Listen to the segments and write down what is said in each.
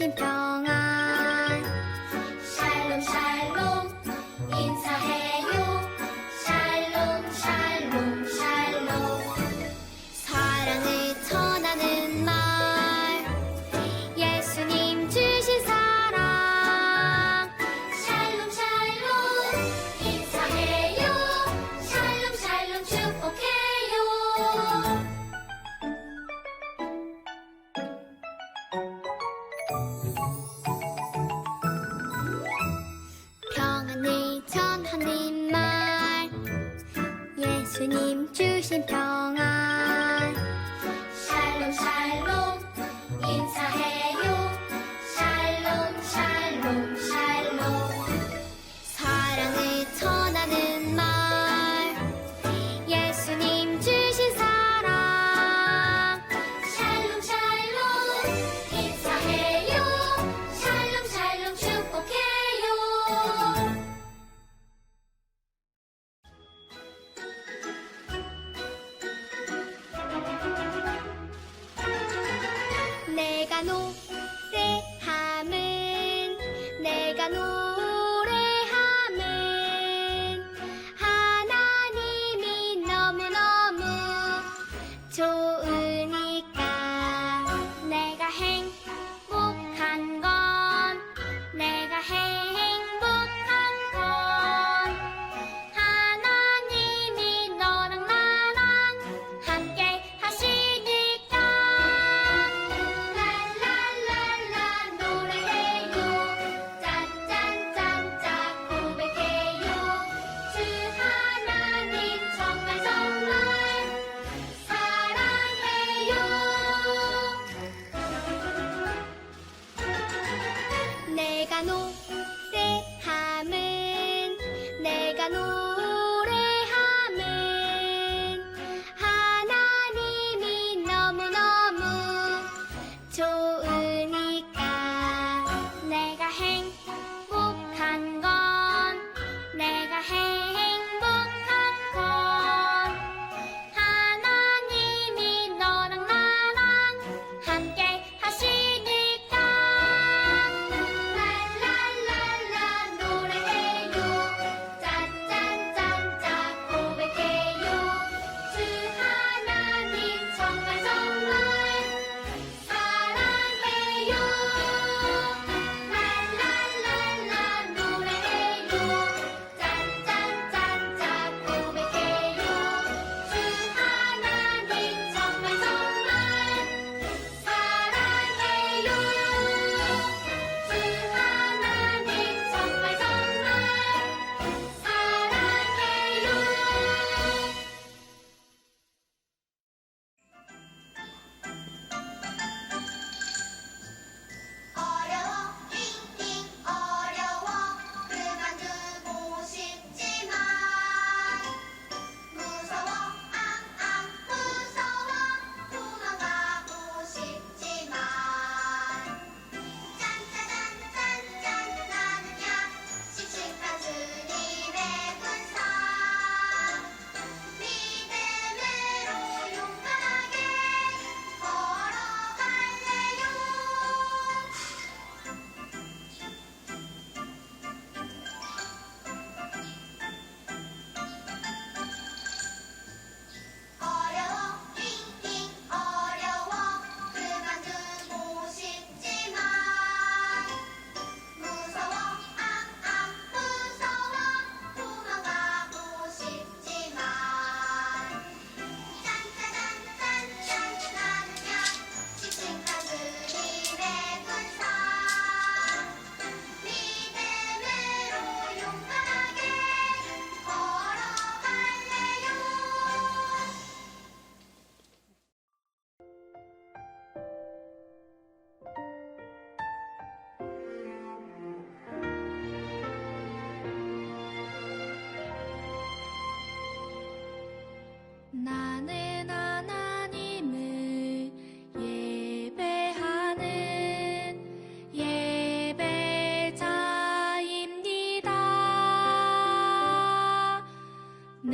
예수님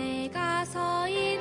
내가 서 있.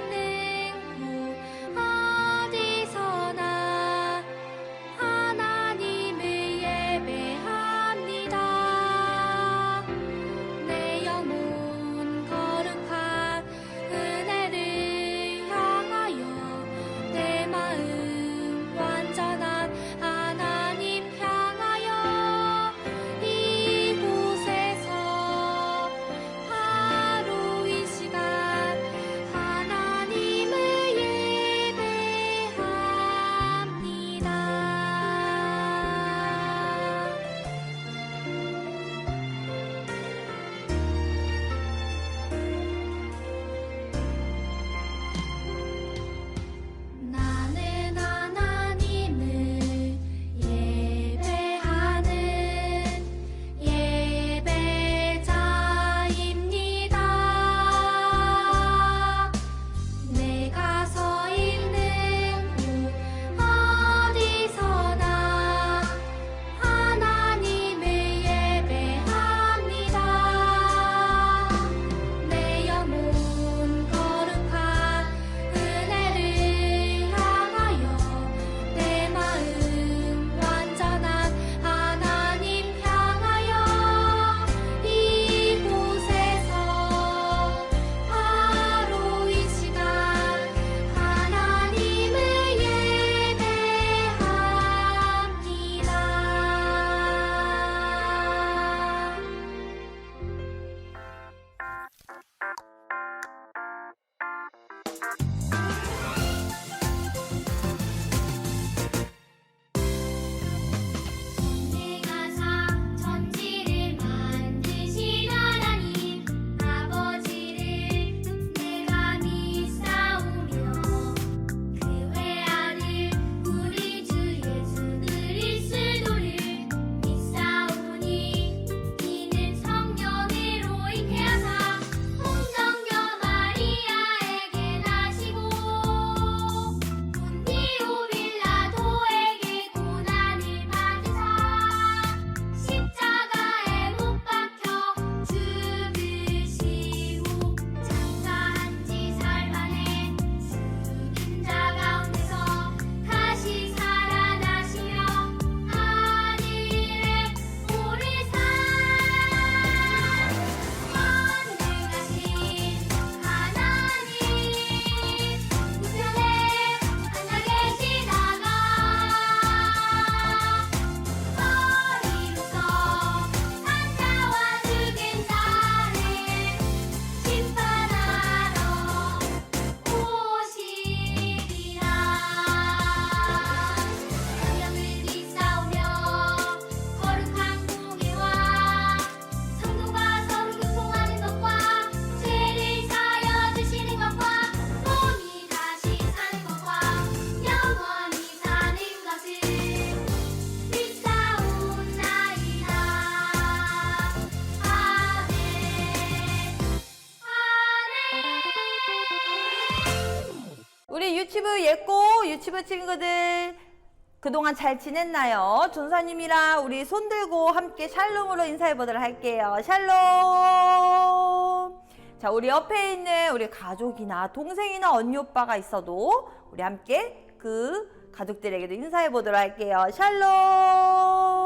유치부 친구들 그동안 잘 지냈나요? 전사님이랑 우리 손 들고 함께 샬롬으로 인사해 보도록 할게요. 샬롬. 자, 우리 옆에 있는 우리 가족이나 동생이나 언니 오빠가 있어도 우리 함께 그 가족들에게도 인사해 보도록 할게요. 샬롬.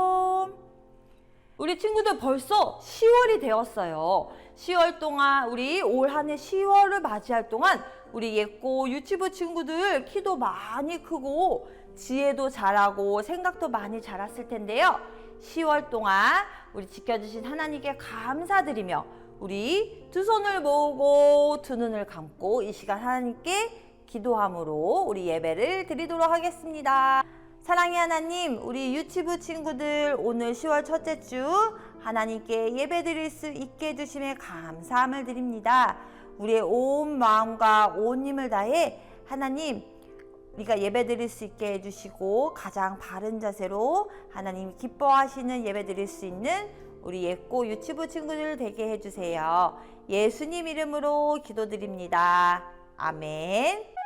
우리 친구들 벌써 10월이 되었어요. 10월 동안 우리 올 한 해 10월을 맞이할 동안 우리 예꼬 유치부 친구들 키도 많이 크고 지혜도 잘하고 생각도 많이 자랐을 텐데요. 10월 동안 우리 지켜주신 하나님께 감사드리며 우리 두 손을 모으고 두 눈을 감고 이 시간 하나님께 기도함으로 우리 예배를 드리도록 하겠습니다. 사랑의 하나님, 우리 유치부 친구들 오늘 10월 첫째 주 하나님께 예배 드릴 수 있게 해주심에 감사함을 드립니다. 우리의 온 마음과 온 힘을 다해 하나님, 우리가 예배 드릴 수 있게 해주시고 가장 바른 자세로 하나님 기뻐하시는 예배 드릴 수 있는 우리 예꼬 유치부 친구들 되게 해주세요. 예수님 이름으로 기도드립니다. 아멘.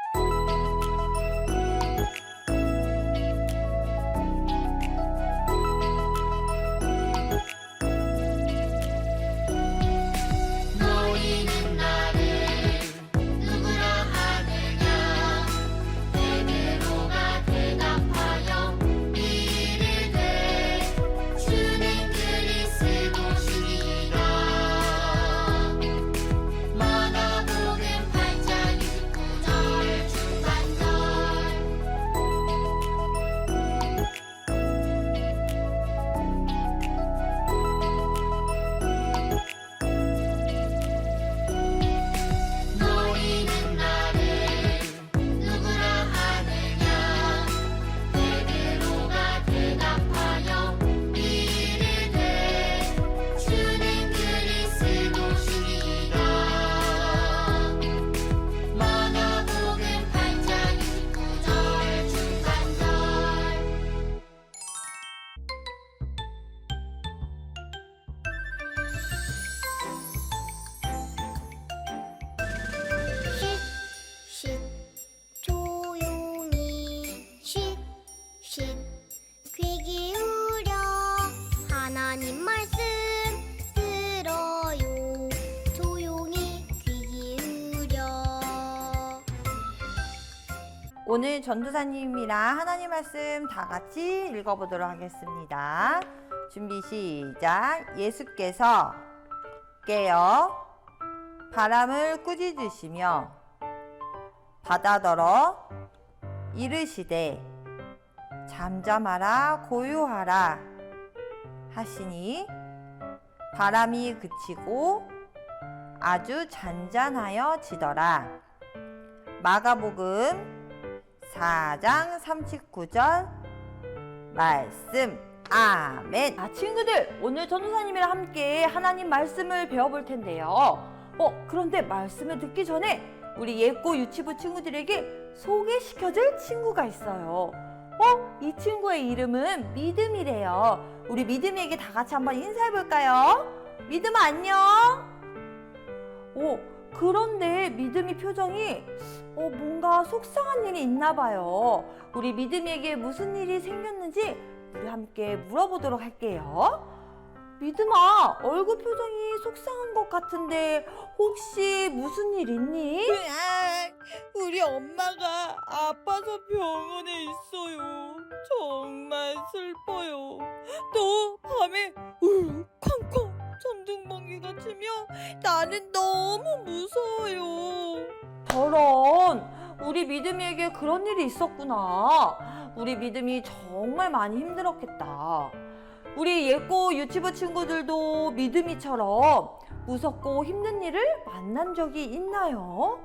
오늘 전도사님이랑 하나님 말씀 다 같이 읽어보도록 하겠습니다. 준비 시작. 예수께서 깨어 바람을 꾸짖으시며 바다더러 이르시되 잠잠하라 고요하라 하시니 바람이 그치고 아주 잔잔하여 지더라. 마가복음 4장 39절 말씀 아멘. 아 친구들 오늘 전도사님이랑 함께 하나님 말씀을 배워볼 텐데요. 어 그런데 말씀을 듣기 전에 우리 예고 유치부 친구들에게 소개시켜줄 친구가 있어요. 어? 이 친구의 이름은 믿음이래요. 우리 믿음에게 다 같이 한번 인사해 볼까요? 믿음 안녕. 오 그런데 믿음이 표정이 어, 뭔가 속상한 일이 있나 봐요. 우리 믿음이에게 무슨 일이 생겼는지 우리 함께 물어보도록 할게요. 믿음아, 얼굴 표정이 속상한 것 같은데 혹시 무슨 일 있니? 우리 엄마가 아파서 병원에 있어요. 정말 슬퍼요. 또 밤에 쾅 천둥번개가 치며 나는 너무 무서워요. 저런, 우리 믿음이에게 그런 일이 있었구나. 우리 믿음이 정말 많이 힘들었겠다. 우리 예고 유치부 친구들도 믿음이처럼 무섭고 힘든 일을 만난 적이 있나요?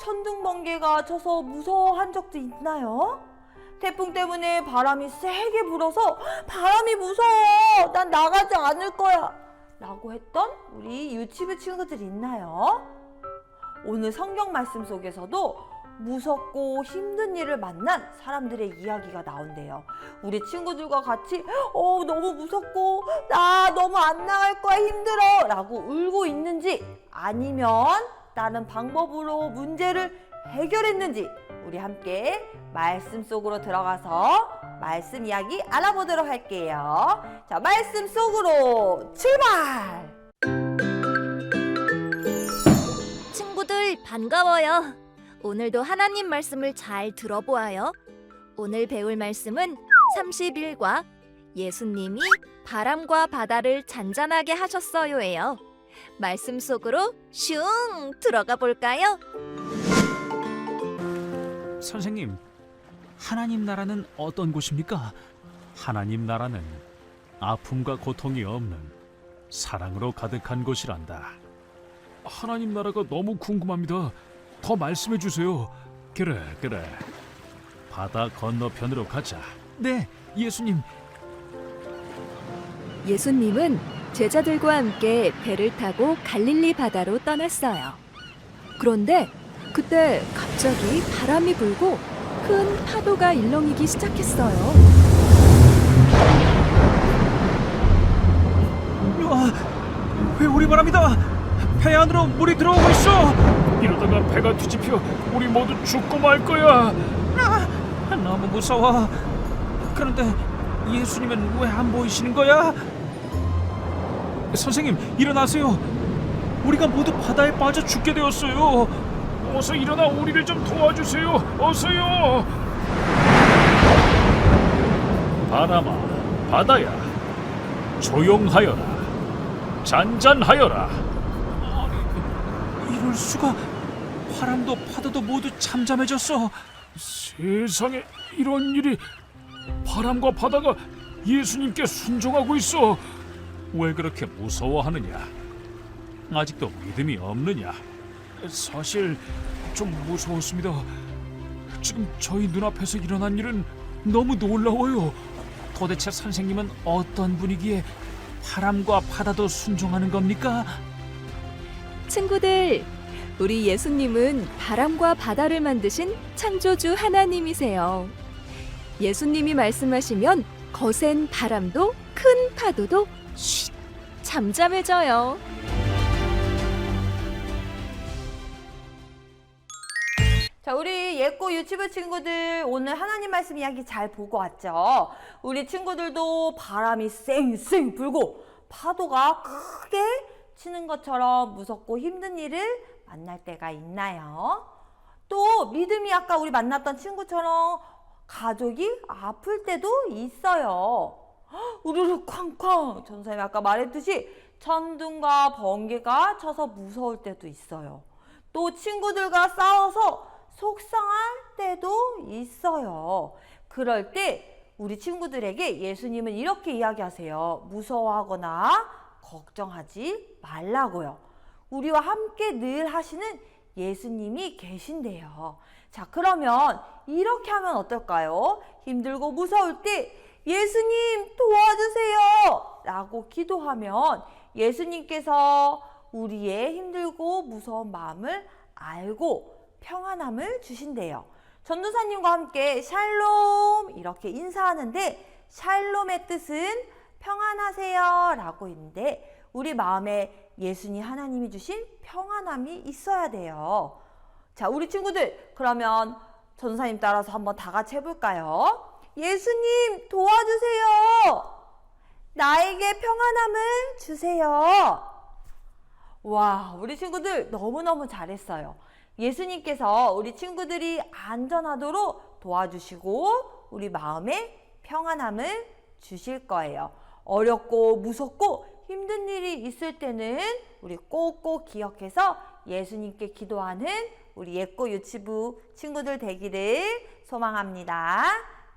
천둥 번개가 쳐서 무서워한 적도 있나요? 태풍 때문에 바람이 세게 불어서 바람이 무서워! 난 나가지 않을 거야! 라고 했던 우리 유치부 친구들 있나요? 오늘 성경 말씀 속에서도 무섭고 힘든 일을 만난 사람들의 이야기가 나온대요. 우리 친구들과 같이 어 너무 무섭고 나 너무 안 나갈 거야 힘들어 라고 울고 있는지 아니면 다른 방법으로 문제를 해결했는지 우리 함께 말씀 속으로 들어가서 말씀 이야기 알아보도록 할게요. 자, 말씀 속으로 출발! 친구들 반가워요. 오늘도 하나님 말씀을 잘 들어보아요. 오늘 배울 말씀은 31과 예수님이 바람과 바다를 잔잔하게 하셨어요예요. 말씀 속으로 슝 들어가 볼까요? 선생님, 하나님 나라는 어떤 곳입니까? 하나님 나라는 아픔과 고통이 없는 사랑으로 가득한 곳이란다. 하나님 나라가 너무 궁금합니다. 더 말씀해 주세요. 그래, 그래. 바다 건너편으로 가자. 네, 예수님. 예수님은 제자들과 함께 배를 타고 갈릴리 바다로 떠났어요. 그런데 그때 갑자기 바람이 불고 큰 파도가 일렁이기 시작했어요. 아, 회오리 바람이다. 배 안으로 물이 들어오고 있어. 이러다가 배가 뒤집혀 우리 모두 죽고 말 거야. 아, 너무 무서워. 그런데 예수님은 왜 안 보이시는 거야? 선생님, 일어나세요. 우리가 모두 바다에 빠져 죽게 되었어요. 어서 일어나 우리를 좀 도와주세요. 어서요. 바람아, 바다야, 조용하여라. 잔잔하여라. 이럴 수가 바람도 파도도 모두 잠잠해졌어. 세상에 이런 일이 바람과 바다가 예수님께 순종하고 있어. 왜 그렇게 무서워하느냐? 아직도 믿음이 없느냐? 사실 좀 무서웠습니다. 지금 저희 눈앞에서 일어난 일은 너무 놀라워요. 도대체 선생님은 어떤 분이기에 바람과 바다도 순종하는 겁니까? 친구들, 우리 예수님은 바람과 바다를 만드신 창조주 하나님이세요. 예수님이 말씀하시면 거센 바람도 큰 파도도 쉿 잠잠해져요. 자, 우리 예꼬 유치부 친구들 오늘 하나님 말씀 이야기 잘 보고 왔죠? 우리 친구들도 바람이 쌩쌩 불고 파도가 크게 치는 것처럼 무섭고 힘든 일을 만날 때가 있나요? 또 믿음이 아까 우리 만났던 친구처럼 가족이 아플 때도 있어요. 헉, 우르르 쾅쾅 전사님이 아까 말했듯이 천둥과 번개가 쳐서 무서울 때도 있어요. 또 친구들과 싸워서 속상할 때도 있어요. 그럴 때 우리 친구들에게 예수님은 이렇게 이야기하세요. 무서워하거나 걱정하지 말라고요. 우리와 함께 늘 하시는 예수님이 계신데요. 자, 그러면 이렇게 하면 어떨까요? 힘들고 무서울 때 예수님 도와주세요! 라고 기도하면 예수님께서 우리의 힘들고 무서운 마음을 알고 평안함을 주신대요. 전도사님과 함께 샬롬 이렇게 인사하는데 샬롬의 뜻은 평안하세요 라고 있는데 우리 마음에 예수님 하나님이 주신 평안함이 있어야 돼요. 자, 우리 친구들 그러면 전도사님 따라서 한번 다 같이 해볼까요? 예수님 도와주세요. 나에게 평안함을 주세요. 와, 우리 친구들 너무너무 잘했어요. 예수님께서 우리 친구들이 안전하도록 도와주시고 우리 마음에 평안함을 주실 거예요. 어렵고 무섭고 힘든 일이 있을 때는 우리 꼭꼭 기억해서 예수님께 기도하는 우리 예꼬 유치부 친구들 되기를 소망합니다.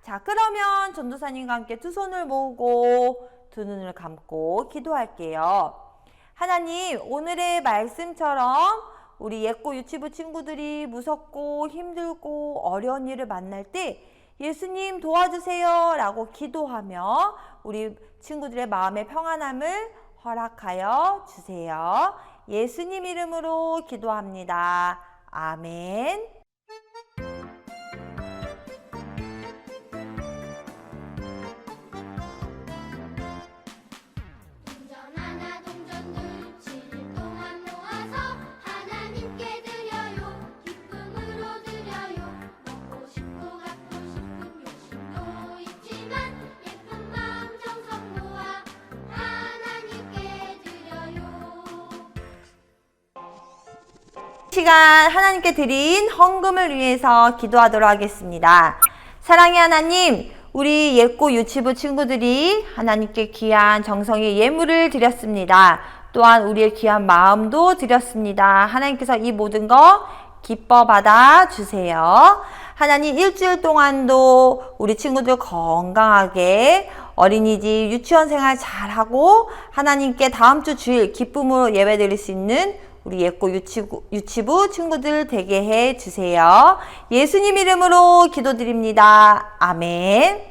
자, 그러면 전도사님과 함께 두 손을 모으고 두 눈을 감고 기도할게요. 하나님, 오늘의 말씀처럼 우리 예꼬 유치부 친구들이 무섭고 힘들고 어려운 일을 만날 때 예수님 도와주세요 라고 기도하며 우리 친구들의 마음의 평안함을 허락하여 주세요. 예수님 이름으로 기도합니다. 아멘. 시간 하나님께 드린 헌금을 위해서 기도하도록 하겠습니다. 사랑의 하나님, 우리 예고 유치부 친구들이 하나님께 귀한 정성의 예물을 드렸습니다. 또한 우리의 귀한 마음도 드렸습니다. 하나님께서 이 모든 거 기뻐 받아 주세요. 하나님 일주일 동안도 우리 친구들 건강하게 어린이집 유치원 생활 잘하고 하나님께 다음 주 주일 기쁨으로 예배 드릴 수 있는 우리 예고 유치부, 유치부 친구들 되게 해 주세요. 예수님 이름으로 기도드립니다. 아멘.